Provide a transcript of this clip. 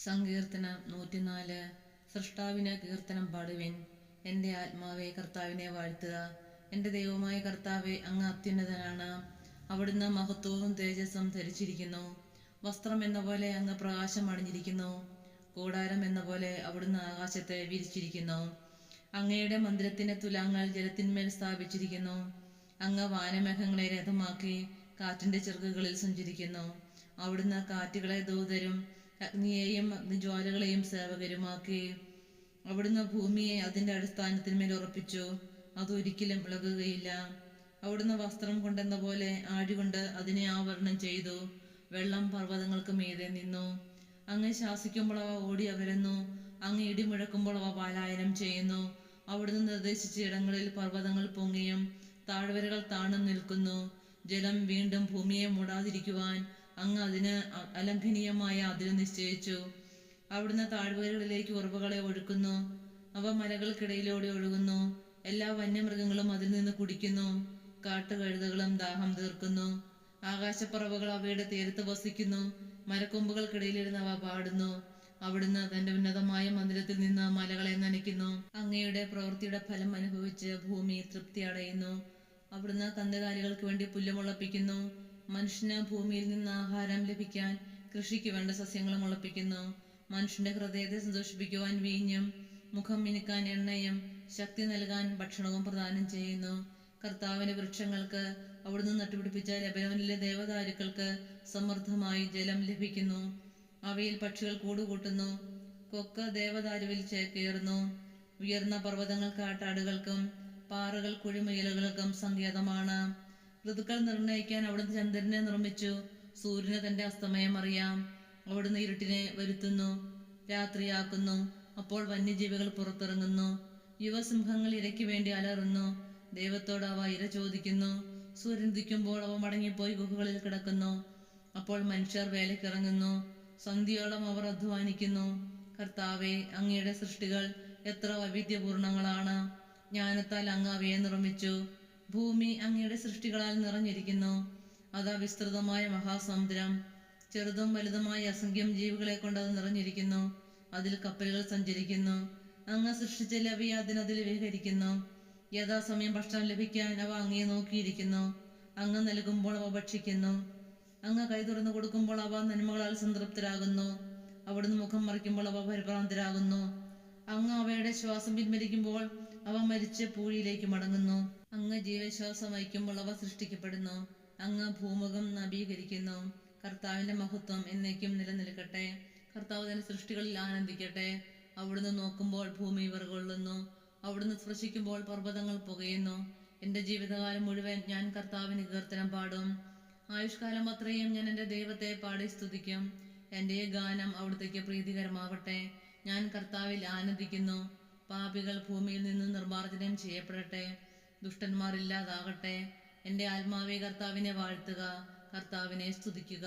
സങ്കീർത്തനം നൂറ്റിനാല്. സൃഷ്ടാവിന് കീർത്തനം പാടുവിൻ. എന്റെ ആത്മാവെ കർത്താവിനെ വാഴ്ത്തുക. എന്റെ ദൈവമായ കർത്താവെ അങ്ങ് അത്യുന്നതനാണ്. അവിടുന്ന് മഹത്വവും തേജസ്സും ധരിച്ചിരിക്കുന്നു. വസ്ത്രം എന്ന പോലെ അങ്ങ് പ്രകാശം അണിഞ്ഞിരിക്കുന്നു. കൂടാരം എന്ന പോലെ അവിടുന്ന് ആകാശത്തെ വിരിച്ചിരിക്കുന്നു. അങ്ങയുടെ മന്ദിരത്തിന്റെ തുലാങ്ങൾ ജലത്തിന്മേൽ സ്ഥാപിച്ചിരിക്കുന്നു. അങ്ങ് വാനമേഘങ്ങളെ രഥമാക്കി കാറ്റിന്റെ ചെറുകുകളിൽ സഞ്ചരിക്കുന്നു. അവിടുന്ന് കാറ്റുകളെ ദൂതരും അഗ്നിയെയും അഗ്നിജ്വാലകളെയും സേവകരുമാക്കി അവിടുന്ന് ഭൂമിയെ അതിന്റെ അടിസ്ഥാനത്തിന്മേൽ ഉറപ്പിച്ചു. അതൊരിക്കലും ഇളകുകയില്ല അവിടുന്ന് വസ്ത്രം കൊണ്ടെന്ന പോലെ ആടികൊണ്ട് അതിനെ ആവരണം ചെയ്തു. വെള്ളം പർവതങ്ങൾക്ക് മീതെ നിന്നു. അങ്ങ് ശാസിക്കുമ്പോൾ അവ ഓടി അകലുന്നു. അങ്ങ് ഇടിമുഴക്കുമ്പോൾ അവ പാലായനം ചെയ്യുന്നു. അവിടുന്ന് നിർദ്ദേശിച്ച ഇടങ്ങളിൽ പർവതങ്ങൾ പൊങ്ങിയും താഴ്വരകൾ താണും നിൽക്കുന്നു. ജലം വീണ്ടും ഭൂമിയെ മൂടാതിരിക്കുവാൻ അങ്ങ് അതിന് അലംഘനീയമായ അതിര് നിശ്ചയിച്ചു. അവിടുന്ന് താഴ്വരകളിലേക്ക് ഉറവുകളെ ഒഴുക്കുന്നു. അവ മലകൾക്കിടയിലൂടെ ഒഴുകുന്നു. എല്ലാ വന്യമൃഗങ്ങളും അതിൽ നിന്ന് കുടിക്കുന്നു. കാട്ടുകഴുതകളും ദാഹം തീർക്കുന്നു. ആകാശപ്പറവകൾ അവയുടെ തീരത്ത് വസിക്കുന്നു. മരക്കൊമ്പുകൾക്കിടയിലിരുന്ന് അവ പാടുന്നു. അവിടുന്ന് തന്റെ ഉന്നതമായ മന്ദിരത്തിൽ നിന്ന് മലകളെ നനയ്ക്കുന്നു. അങ്ങയുടെ പ്രവൃത്തിയുടെ ഫലം അനുഭവിച്ച് ഭൂമി തൃപ്തി അടയുന്നു അവിടുന്ന് കന്നുകാലികൾക്ക് വേണ്ടി പുല്ല് മുളപ്പിക്കുന്നു. മനുഷ്യന് ഭൂമിയിൽ നിന്ന് ആഹാരം ലഭിക്കാൻ കൃഷിക്ക് വേണ്ട സസ്യങ്ങൾ മുളപ്പിക്കുന്നു. മനുഷ്യന്റെ ഹൃദയത്തെ സന്തോഷിപ്പിക്കുവാൻ വീഞ്ഞും മുഖം മിനുക്കാൻ എണ്ണയും ശക്തി നൽകാൻ ഭക്ഷണവും പ്രദാനം ചെയ്യുന്നു. കർത്താവിന് വൃക്ഷങ്ങൾക്ക് അവിടുന്ന് നട്ടുപിടിപ്പിച്ച ലബനോനിലെ ദേവദാരുക്കൾക്ക് സമൃദ്ധമായി ജലം ലഭിക്കുന്നു. അവയിൽ പക്ഷികൾ കൂടുകൂട്ടുന്നു. കൊക്ക ദേവദാരുവിൽ ചേക്കേറുന്നു ഉയർന്ന പർവതങ്ങൾ കാട്ടാടുകൾക്കും പാറകൾ കുഴിമുയലുകൾക്കും സങ്കേതമാണ്. ഋതുക്കൾ നിർണയിക്കാൻ അവിടുന്ന് ചന്ദ്രനെ നിർമ്മിച്ചു. സൂര്യന് തന്റെ അസ്തമയം അറിയാം. അവിടുന്ന് ഇരുട്ടിനെ വരുത്തുന്നു. രാത്രിയാക്കുന്നു അപ്പോൾ വന്യജീവികൾ പുറത്തിറങ്ങുന്നു. യുവസിംഹങ്ങൾ ഇരയ്ക്ക് വേണ്ടി അലറുന്നു. ദൈവത്തോട് അവ ഇര ചോദിക്കുന്നു. സൂര്യൻ ഉദിക്കുമ്പോൾ അവ മടങ്ങിപ്പോയി ഗുഹകളിൽ കിടക്കുന്നു. അപ്പോൾ മനുഷ്യർ വേലയ്ക്കിറങ്ങുന്നു. സന്ധ്യയോളം അവർ അധ്വാനിക്കുന്നു. കർത്താവെ അങ്ങയുടെ സൃഷ്ടികൾ എത്ര വൈവിധ്യപൂർണങ്ങളാണ്. ജ്ഞാനത്താൽ അങ്ങ് അവയെ നിർമ്മിച്ചു. ഭൂമി അങ്ങയുടെ സൃഷ്ടികളാൽ നിറഞ്ഞിരിക്കുന്നു. അതാ വിസ്തൃതമായ മഹാസമുദ്രം. ചെറുതും വലുതുമായ അസംഖ്യം ജീവികളെ കൊണ്ട് അത് നിറഞ്ഞിരിക്കുന്നു. അതിൽ കപ്പലുകൾ സഞ്ചരിക്കുന്നു. അങ്ങ് സൃഷ്ടിച്ച ലവി അതിനതിൽ വിഹരിക്കുന്നു. യഥാസമയം ഭക്ഷണം ലഭിക്കാൻ അവ അങ്ങയെ നോക്കിയിരിക്കുന്നു. അങ്ങ് നൽകുമ്പോൾ അവ ഭക്ഷിക്കുന്നു. അങ്ങ് കൈ തുറന്നു കൊടുക്കുമ്പോൾ അവ നന്മകളാൽ സംതൃപ്തരാകുന്നു. അവിടുന്ന് മുഖം മറിക്കുമ്പോൾ അവ പരിഭ്രാന്തരാകുന്നു. അങ്ങ് അവയുടെ ശ്വാസം പിൻവലിക്കുമ്പോൾ അവ മരിച്ച് പൂഴിയിലേക്ക് മടങ്ങുന്നു. അങ്ങ് ജീവശ്വാസം വഹിക്കുമ്പോൾ അവ സൃഷ്ടിക്കപ്പെടുന്നു. അങ്ങ് ഭൂമുഖം നവീകരിക്കുന്നു. കർത്താവിന്റെ മഹത്വം എന്നേക്കും നിലനിൽക്കട്ടെ. കർത്താവ് തന്റെ സൃഷ്ടികളിൽ ആനന്ദിക്കട്ടെ. അവിടുന്ന് നോക്കുമ്പോൾ ഭൂമി വിറകൊള്ളുന്നു. അവിടുന്ന് സ്പർശിക്കുമ്പോൾ പർവതങ്ങൾ പുകയുന്നു. എന്റെ ജീവിതകാലം മുഴുവൻ ഞാൻ കർത്താവിന് കീർത്തനം പാടും. ആയുഷ്കാലം അത്രയും ഞാൻ എന്റെ ദൈവത്തെ പാടി സ്തുതിക്കും. എന്റെ ഗാനം അവിടുത്തേക്ക് പ്രീതികരമാവട്ടെ. ഞാൻ കർത്താവിൽ ആനന്ദിക്കുന്നു. പാപികൾ ഭൂമിയിൽ നിന്ന് നിർമ്മാർജനം ചെയ്യപ്പെടട്ടെ. ദുഷ്ടന്മാർ ഇല്ലാതാകട്ടെ. എന്റെ ആത്മാവെ കർത്താവിനെ വാഴ്ത്തുക കർത്താവിനെ സ്തുതിക്കുക.